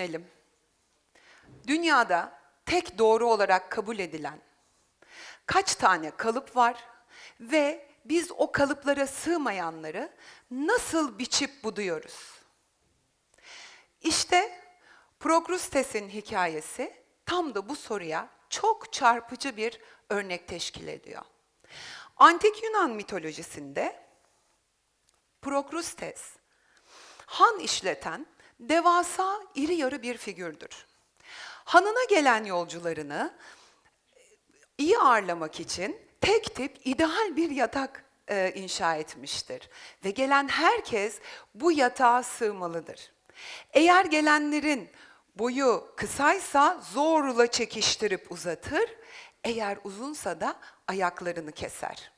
düşünelim. Dünyada tek doğru olarak kabul edilen kaç tane kalıp var ve biz o kalıplara sığmayanları nasıl biçip buduyoruz? İşte Prokrustes'in hikayesi tam da bu soruya çok çarpıcı bir örnek teşkil ediyor. Antik Yunan mitolojisinde Prokrustes han işleten devasa iri yarı bir figürdür. Hanına gelen yolcularını e, iyi ağırlamak için tek tip ideal bir yatak e, inşa etmiştir. Ve gelen herkes bu yatağa sığmalıdır. Eğer gelenlerin boyu kısaysa zorla çekiştirip uzatır, eğer uzunsa da ayaklarını keser.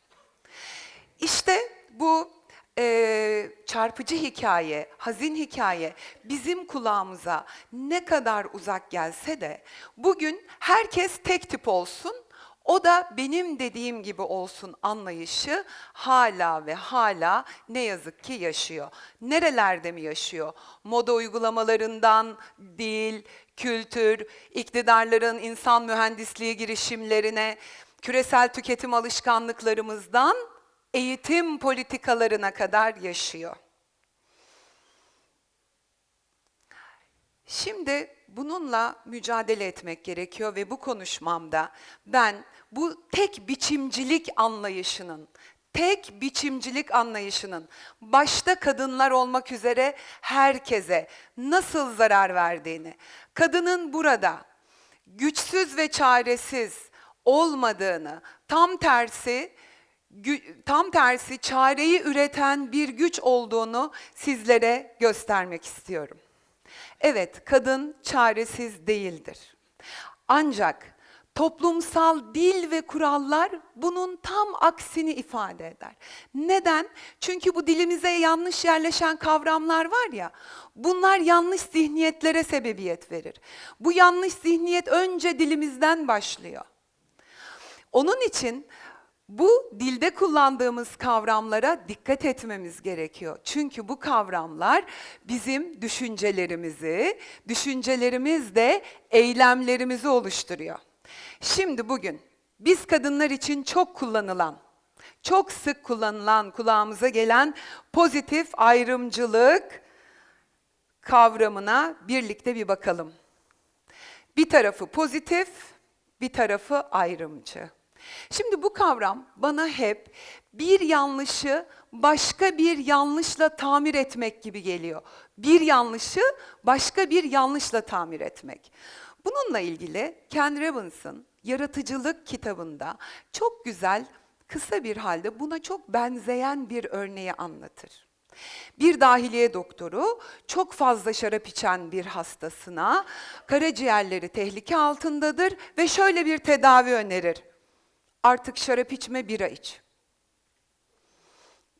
İşte bu e, çarpıcı hikaye, hazin hikaye bizim kulağımıza ne kadar uzak gelse de bugün herkes tek tip olsun, o da benim dediğim gibi olsun anlayışı hala ve hala ne yazık ki yaşıyor. Nerelerde mi yaşıyor? Moda uygulamalarından dil, kültür, iktidarların insan mühendisliği girişimlerine, küresel tüketim alışkanlıklarımızdan eğitim politikalarına kadar yaşıyor. Şimdi bununla mücadele etmek gerekiyor ve bu konuşmamda ben bu tek biçimcilik anlayışının, tek biçimcilik anlayışının başta kadınlar olmak üzere herkese nasıl zarar verdiğini, kadının burada güçsüz ve çaresiz olmadığını, tam tersi tam tersi çareyi üreten bir güç olduğunu sizlere göstermek istiyorum. Evet, kadın çaresiz değildir. Ancak toplumsal dil ve kurallar bunun tam aksini ifade eder. Neden? Çünkü bu dilimize yanlış yerleşen kavramlar var ya, bunlar yanlış zihniyetlere sebebiyet verir. Bu yanlış zihniyet önce dilimizden başlıyor. Onun için bu dilde kullandığımız kavramlara dikkat etmemiz gerekiyor. Çünkü bu kavramlar bizim düşüncelerimizi, düşüncelerimiz de eylemlerimizi oluşturuyor. Şimdi bugün biz kadınlar için çok kullanılan, çok sık kullanılan, kulağımıza gelen pozitif ayrımcılık kavramına birlikte bir bakalım. Bir tarafı pozitif, bir tarafı ayrımcı. Şimdi bu kavram bana hep bir yanlışı başka bir yanlışla tamir etmek gibi geliyor. Bir yanlışı başka bir yanlışla tamir etmek. Bununla ilgili Ken Robbins'ın Yaratıcılık kitabında çok güzel, kısa bir halde buna çok benzeyen bir örneği anlatır. Bir dahiliye doktoru çok fazla şarap içen bir hastasına karaciğerleri tehlike altındadır ve şöyle bir tedavi önerir. Artık şarap içme bira iç.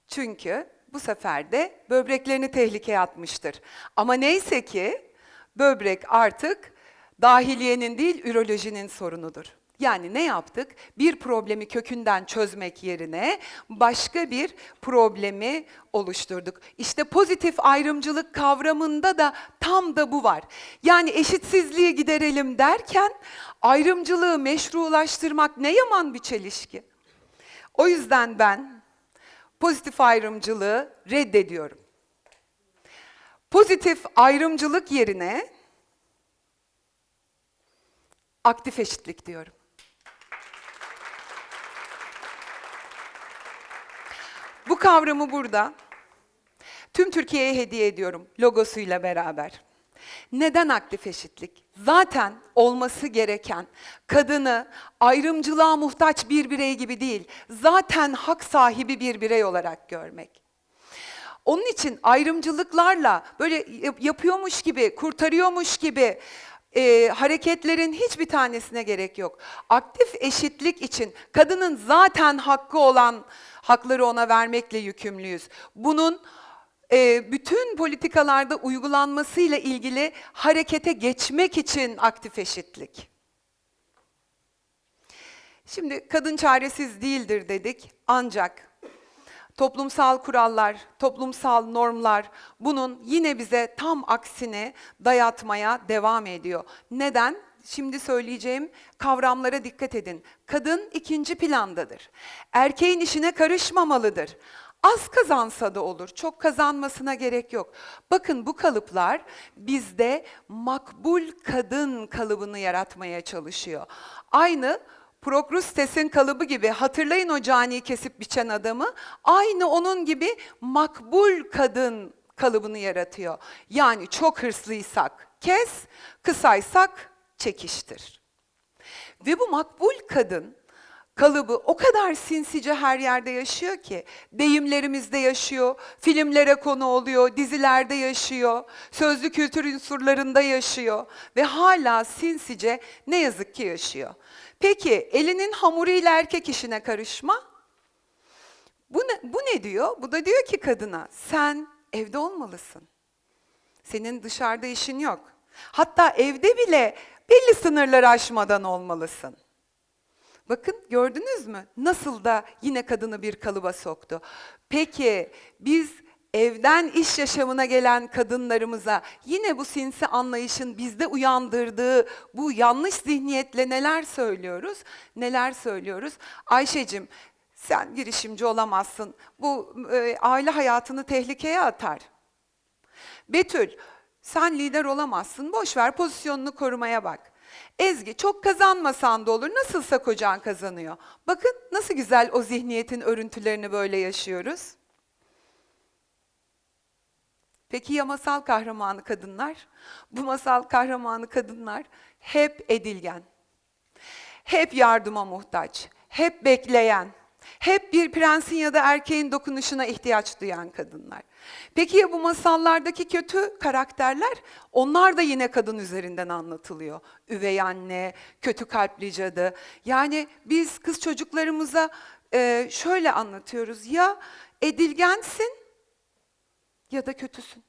Çünkü bu sefer de böbreklerini tehlikeye atmıştır. Ama neyse ki böbrek artık dahiliyenin değil ürolojinin sorunudur. Yani ne yaptık? Bir problemi kökünden çözmek yerine başka bir problemi oluşturduk. İşte pozitif ayrımcılık kavramında da tam da bu var. Yani eşitsizliği giderelim derken ayrımcılığı meşrulaştırmak ne yaman bir çelişki. O yüzden ben pozitif ayrımcılığı reddediyorum. Pozitif ayrımcılık yerine aktif eşitlik diyorum. Bu kavramı burada tüm Türkiye'ye hediye ediyorum logosuyla beraber. Neden aktif eşitlik? Zaten olması gereken kadını ayrımcılığa muhtaç bir birey gibi değil, zaten hak sahibi bir birey olarak görmek. Onun için ayrımcılıklarla böyle yap- yapıyormuş gibi, kurtarıyormuş gibi e, hareketlerin hiçbir tanesine gerek yok. Aktif eşitlik için kadının zaten hakkı olan hakları ona vermekle yükümlüyüz. Bunun e, bütün politikalarda uygulanmasıyla ilgili harekete geçmek için aktif eşitlik. Şimdi kadın çaresiz değildir dedik ancak toplumsal kurallar, toplumsal normlar bunun yine bize tam aksini dayatmaya devam ediyor. Neden? Şimdi söyleyeceğim kavramlara dikkat edin. Kadın ikinci plandadır. Erkeğin işine karışmamalıdır. Az kazansa da olur. Çok kazanmasına gerek yok. Bakın bu kalıplar bizde makbul kadın kalıbını yaratmaya çalışıyor. Aynı Prokrustes'in kalıbı gibi hatırlayın o caniyi kesip biçen adamı. Aynı onun gibi makbul kadın kalıbını yaratıyor. Yani çok hırslıysak kes, kısaysak çekiştir. Ve bu makbul kadın kalıbı o kadar sinsice her yerde yaşıyor ki deyimlerimizde yaşıyor, filmlere konu oluyor, dizilerde yaşıyor, sözlü kültür unsurlarında yaşıyor ve hala sinsice ne yazık ki yaşıyor. Peki elinin hamuruyla erkek işine karışma? Bu ne, bu ne diyor? Bu da diyor ki kadına sen evde olmalısın. Senin dışarıda işin yok. Hatta evde bile belli sınırları aşmadan olmalısın. Bakın gördünüz mü? Nasıl da yine kadını bir kalıba soktu. Peki biz evden iş yaşamına gelen kadınlarımıza yine bu sinsi anlayışın bizde uyandırdığı bu yanlış zihniyetle neler söylüyoruz? Neler söylüyoruz? Ayşe'cim sen girişimci olamazsın. Bu e, aile hayatını tehlikeye atar. Betül, sen lider olamazsın. Boş ver pozisyonunu korumaya bak. Ezgi, çok kazanmasan da olur. Nasılsa kocan kazanıyor. Bakın nasıl güzel o zihniyetin örüntülerini böyle yaşıyoruz. Peki ya masal kahramanı kadınlar? Bu masal kahramanı kadınlar hep edilgen. Hep yardıma muhtaç, hep bekleyen, hep bir prensin ya da erkeğin dokunuşuna ihtiyaç duyan kadınlar. Peki ya bu masallardaki kötü karakterler? Onlar da yine kadın üzerinden anlatılıyor. Üvey anne, kötü kalpli cadı. Yani biz kız çocuklarımıza e, şöyle anlatıyoruz. Ya edilgensin ya da kötüsün.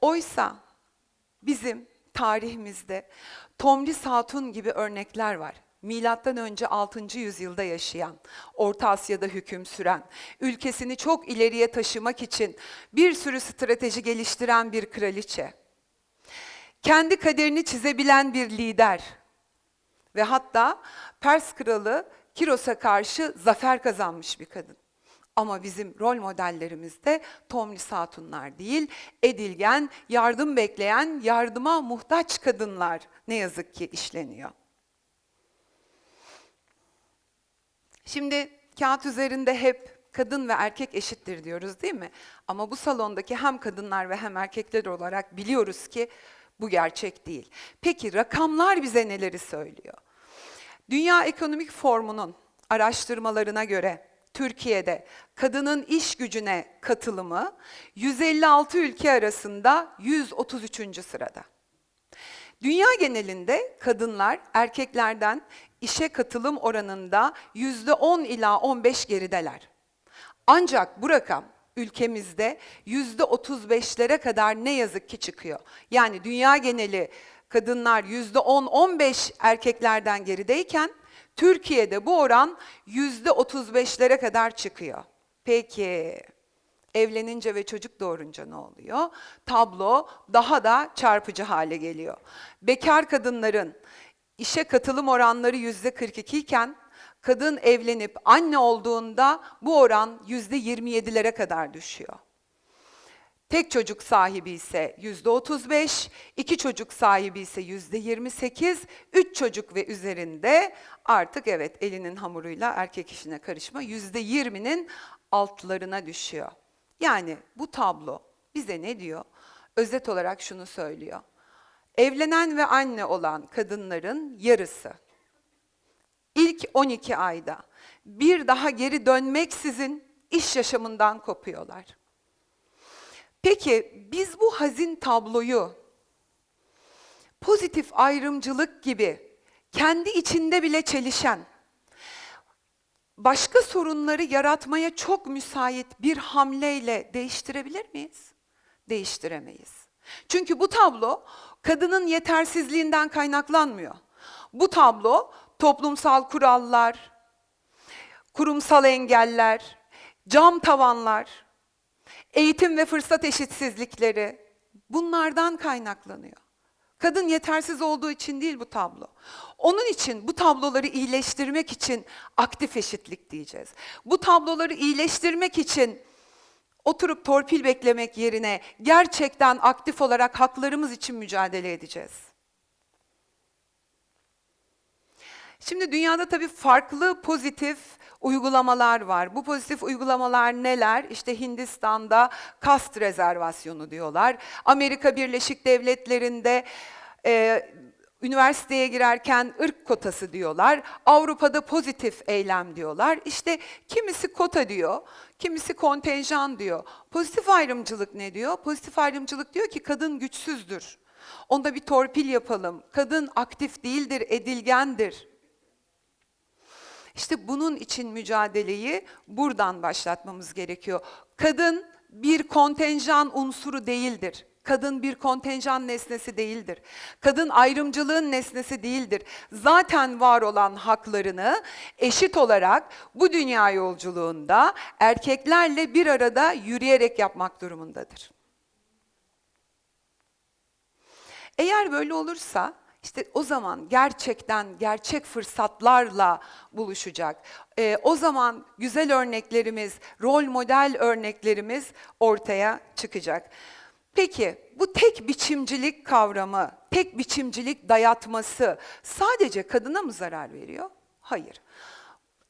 Oysa bizim tarihimizde Tomris Hatun gibi örnekler var. Milattan önce 6. yüzyılda yaşayan, Orta Asya'da hüküm süren, ülkesini çok ileriye taşımak için bir sürü strateji geliştiren bir kraliçe. Kendi kaderini çizebilen bir lider ve hatta Pers kralı Kiros'a karşı zafer kazanmış bir kadın. Ama bizim rol modellerimiz de Tomris Hatunlar değil, edilgen, yardım bekleyen, yardıma muhtaç kadınlar ne yazık ki işleniyor. Şimdi kağıt üzerinde hep kadın ve erkek eşittir diyoruz değil mi? Ama bu salondaki hem kadınlar ve hem erkekler olarak biliyoruz ki bu gerçek değil. Peki rakamlar bize neleri söylüyor? Dünya Ekonomik Formu'nun araştırmalarına göre Türkiye'de kadının iş gücüne katılımı 156 ülke arasında 133. sırada. Dünya genelinde kadınlar erkeklerden işe katılım oranında %10 ila 15 gerideler. Ancak bu rakam ülkemizde %35'lere kadar ne yazık ki çıkıyor. Yani dünya geneli kadınlar %10-15 erkeklerden gerideyken Türkiye'de bu oran %35'lere kadar çıkıyor. Peki evlenince ve çocuk doğurunca ne oluyor? Tablo daha da çarpıcı hale geliyor. Bekar kadınların işe katılım oranları yüzde 42 iken kadın evlenip anne olduğunda bu oran yüzde 27'lere kadar düşüyor. Tek çocuk sahibi ise yüzde 35, iki çocuk sahibi ise yüzde 28, üç çocuk ve üzerinde artık evet elinin hamuruyla erkek işine karışma yüzde 20'nin altlarına düşüyor. Yani bu tablo bize ne diyor? Özet olarak şunu söylüyor. Evlenen ve anne olan kadınların yarısı ilk 12 ayda bir daha geri dönmeksizin iş yaşamından kopuyorlar. Peki biz bu hazin tabloyu pozitif ayrımcılık gibi kendi içinde bile çelişen, başka sorunları yaratmaya çok müsait bir hamleyle değiştirebilir miyiz? Değiştiremeyiz. Çünkü bu tablo kadının yetersizliğinden kaynaklanmıyor. Bu tablo toplumsal kurallar, kurumsal engeller, cam tavanlar, eğitim ve fırsat eşitsizlikleri bunlardan kaynaklanıyor. Kadın yetersiz olduğu için değil bu tablo. Onun için bu tabloları iyileştirmek için aktif eşitlik diyeceğiz. Bu tabloları iyileştirmek için oturup torpil beklemek yerine gerçekten aktif olarak haklarımız için mücadele edeceğiz. Şimdi dünyada tabii farklı pozitif uygulamalar var. Bu pozitif uygulamalar neler? İşte Hindistan'da kast rezervasyonu diyorlar. Amerika Birleşik Devletleri'nde e, üniversiteye girerken ırk kotası diyorlar. Avrupa'da pozitif eylem diyorlar. İşte kimisi kota diyor, kimisi kontenjan diyor. Pozitif ayrımcılık ne diyor? Pozitif ayrımcılık diyor ki kadın güçsüzdür. Onda bir torpil yapalım. Kadın aktif değildir, edilgendir. İşte bunun için mücadeleyi buradan başlatmamız gerekiyor. Kadın bir kontenjan unsuru değildir. Kadın bir kontenjan nesnesi değildir. Kadın ayrımcılığın nesnesi değildir. Zaten var olan haklarını eşit olarak bu dünya yolculuğunda erkeklerle bir arada yürüyerek yapmak durumundadır. Eğer böyle olursa işte o zaman gerçekten gerçek fırsatlarla buluşacak. Ee, o zaman güzel örneklerimiz, rol model örneklerimiz ortaya çıkacak. Peki bu tek biçimcilik kavramı, tek biçimcilik dayatması sadece kadına mı zarar veriyor? Hayır.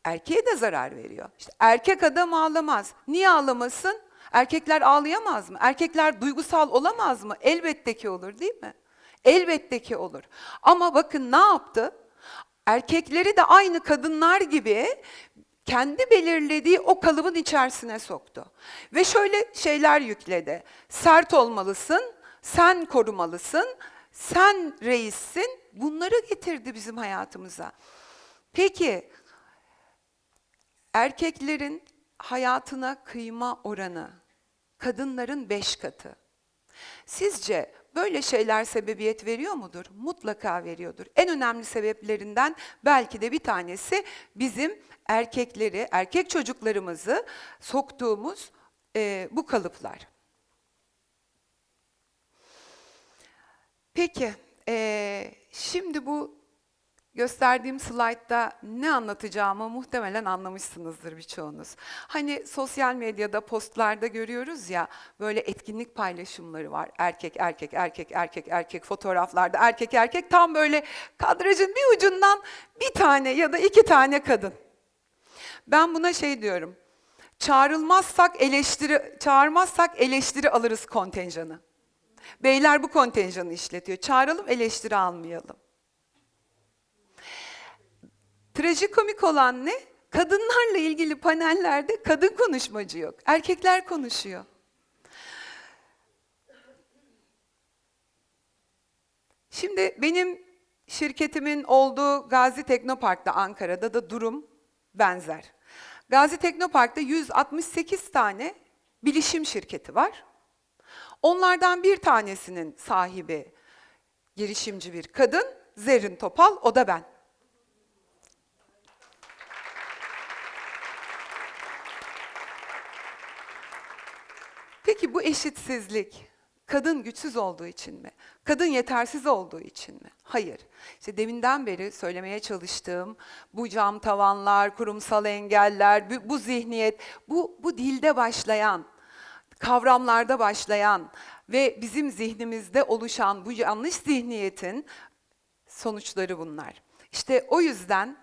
Erkeğe de zarar veriyor. İşte erkek adam ağlamaz. Niye ağlamasın? Erkekler ağlayamaz mı? Erkekler duygusal olamaz mı? Elbette ki olur değil mi? Elbette ki olur. Ama bakın ne yaptı? Erkekleri de aynı kadınlar gibi kendi belirlediği o kalıbın içerisine soktu. Ve şöyle şeyler yükledi. Sert olmalısın, sen korumalısın, sen reissin. Bunları getirdi bizim hayatımıza. Peki erkeklerin hayatına kıyma oranı kadınların beş katı. Sizce böyle şeyler sebebiyet veriyor mudur? Mutlaka veriyordur. En önemli sebeplerinden belki de bir tanesi bizim erkekleri, erkek çocuklarımızı soktuğumuz e, bu kalıplar. Peki, e, şimdi bu gösterdiğim slaytta ne anlatacağımı muhtemelen anlamışsınızdır birçoğunuz. Hani sosyal medyada, postlarda görüyoruz ya böyle etkinlik paylaşımları var. Erkek, erkek, erkek, erkek, erkek fotoğraflarda erkek, erkek tam böyle kadrajın bir ucundan bir tane ya da iki tane kadın. Ben buna şey diyorum. Çağrılmazsak eleştiri, çağırmazsak eleştiri alırız kontenjanı. Beyler bu kontenjanı işletiyor. Çağıralım eleştiri almayalım. Trajikomik olan ne? Kadınlarla ilgili panellerde kadın konuşmacı yok. Erkekler konuşuyor. Şimdi benim şirketimin olduğu Gazi Teknopark'ta Ankara'da da durum benzer. Gazi Teknopark'ta 168 tane bilişim şirketi var. Onlardan bir tanesinin sahibi girişimci bir kadın, Zerrin Topal, o da ben. Peki bu eşitsizlik kadın güçsüz olduğu için mi? Kadın yetersiz olduğu için mi? Hayır. İşte deminden beri söylemeye çalıştığım bu cam tavanlar, kurumsal engeller, bu, bu zihniyet, bu, bu dilde başlayan, kavramlarda başlayan ve bizim zihnimizde oluşan bu yanlış zihniyetin sonuçları bunlar. İşte o yüzden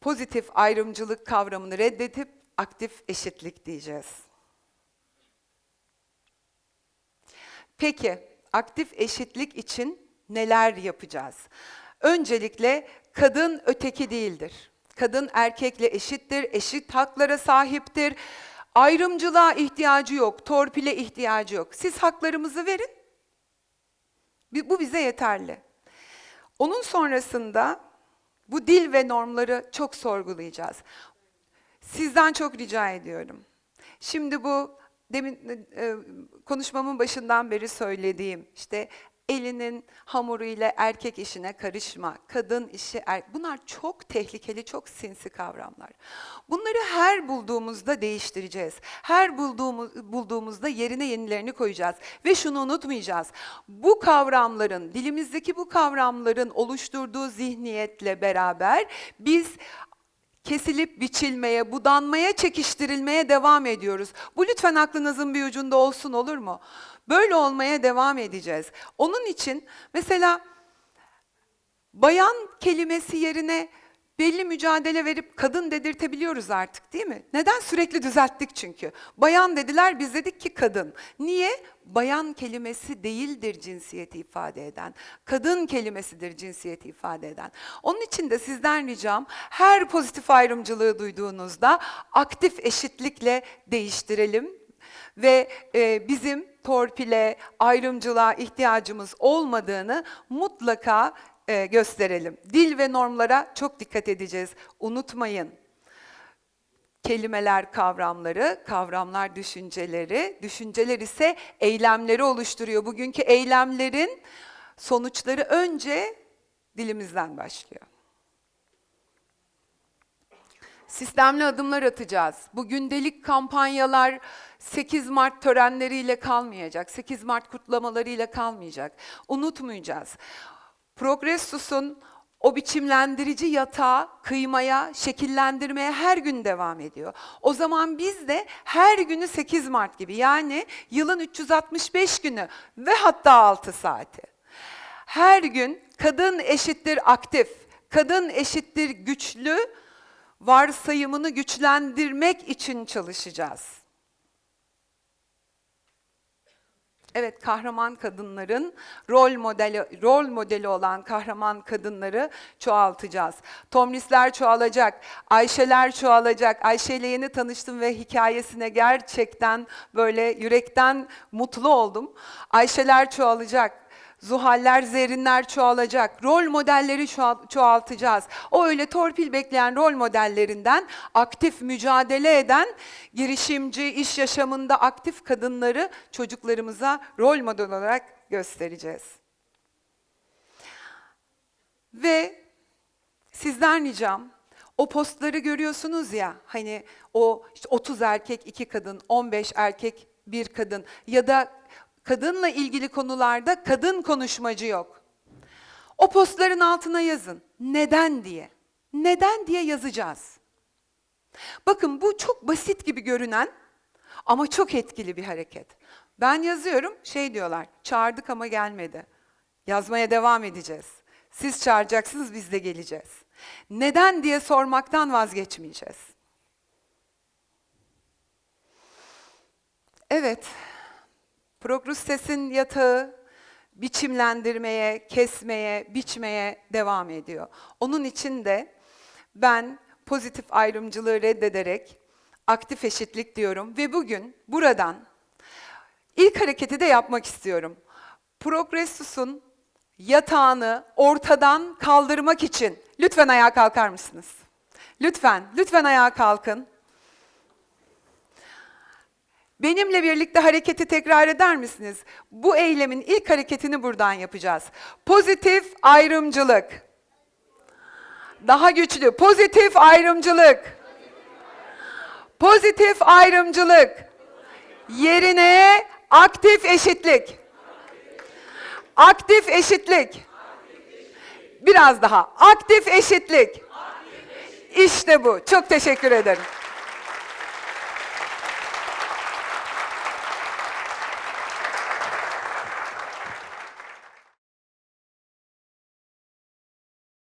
pozitif ayrımcılık kavramını reddedip aktif eşitlik diyeceğiz. Peki, aktif eşitlik için neler yapacağız? Öncelikle kadın öteki değildir. Kadın erkekle eşittir, eşit haklara sahiptir. Ayrımcılığa ihtiyacı yok, torpile ihtiyacı yok. Siz haklarımızı verin. Bu bize yeterli. Onun sonrasında bu dil ve normları çok sorgulayacağız. Sizden çok rica ediyorum. Şimdi bu demin e, konuşmamın başından beri söylediğim işte elinin hamuruyla erkek işine karışma, kadın işi, er... bunlar çok tehlikeli, çok sinsi kavramlar. Bunları her bulduğumuzda değiştireceğiz. Her bulduğumuz, bulduğumuzda yerine yenilerini koyacağız. Ve şunu unutmayacağız. Bu kavramların, dilimizdeki bu kavramların oluşturduğu zihniyetle beraber biz kesilip biçilmeye, budanmaya, çekiştirilmeye devam ediyoruz. Bu lütfen aklınızın bir ucunda olsun olur mu? Böyle olmaya devam edeceğiz. Onun için mesela bayan kelimesi yerine belli mücadele verip kadın dedirtebiliyoruz artık değil mi? Neden? Sürekli düzelttik çünkü. Bayan dediler biz dedik ki kadın. Niye? Bayan kelimesi değildir cinsiyeti ifade eden. Kadın kelimesidir cinsiyeti ifade eden. Onun için de sizden ricam her pozitif ayrımcılığı duyduğunuzda aktif eşitlikle değiştirelim ve e, bizim torpile, ayrımcılığa ihtiyacımız olmadığını mutlaka e, gösterelim. Dil ve normlara çok dikkat edeceğiz. Unutmayın. Kelimeler kavramları, kavramlar düşünceleri, düşünceler ise eylemleri oluşturuyor. Bugünkü eylemlerin sonuçları önce dilimizden başlıyor. Sistemli adımlar atacağız. Bu gündelik kampanyalar 8 Mart törenleriyle kalmayacak. 8 Mart kutlamalarıyla kalmayacak. Unutmayacağız. Progressus'un o biçimlendirici yatağı kıymaya, şekillendirmeye her gün devam ediyor. O zaman biz de her günü 8 Mart gibi yani yılın 365 günü ve hatta 6 saati. Her gün kadın eşittir aktif, kadın eşittir güçlü varsayımını güçlendirmek için çalışacağız. Evet, kahraman kadınların rol modeli rol modeli olan kahraman kadınları çoğaltacağız. Tomrisler çoğalacak, Ayşeler çoğalacak. Ayşe ile yeni tanıştım ve hikayesine gerçekten böyle yürekten mutlu oldum. Ayşeler çoğalacak. Zuhaller, zerrinler çoğalacak. Rol modelleri çoğaltacağız. O öyle torpil bekleyen rol modellerinden aktif mücadele eden girişimci, iş yaşamında aktif kadınları çocuklarımıza rol model olarak göstereceğiz. Ve sizden ricam o postları görüyorsunuz ya hani o işte 30 erkek 2 kadın, 15 erkek 1 kadın ya da kadınla ilgili konularda kadın konuşmacı yok. O postların altına yazın. Neden diye. Neden diye yazacağız. Bakın bu çok basit gibi görünen ama çok etkili bir hareket. Ben yazıyorum, şey diyorlar, çağırdık ama gelmedi. Yazmaya devam edeceğiz. Siz çağıracaksınız, biz de geleceğiz. Neden diye sormaktan vazgeçmeyeceğiz. Evet, Progrustes'in yatağı biçimlendirmeye, kesmeye, biçmeye devam ediyor. Onun için de ben pozitif ayrımcılığı reddederek aktif eşitlik diyorum ve bugün buradan ilk hareketi de yapmak istiyorum. Progressus'un yatağını ortadan kaldırmak için lütfen ayağa kalkar mısınız? Lütfen, lütfen ayağa kalkın. Benimle birlikte hareketi tekrar eder misiniz? Bu eylemin ilk hareketini buradan yapacağız. Pozitif ayrımcılık. Daha güçlü. Pozitif ayrımcılık. Pozitif ayrımcılık. Yerine aktif eşitlik. Aktif eşitlik. Biraz daha. Aktif eşitlik. İşte bu. Çok teşekkür ederim.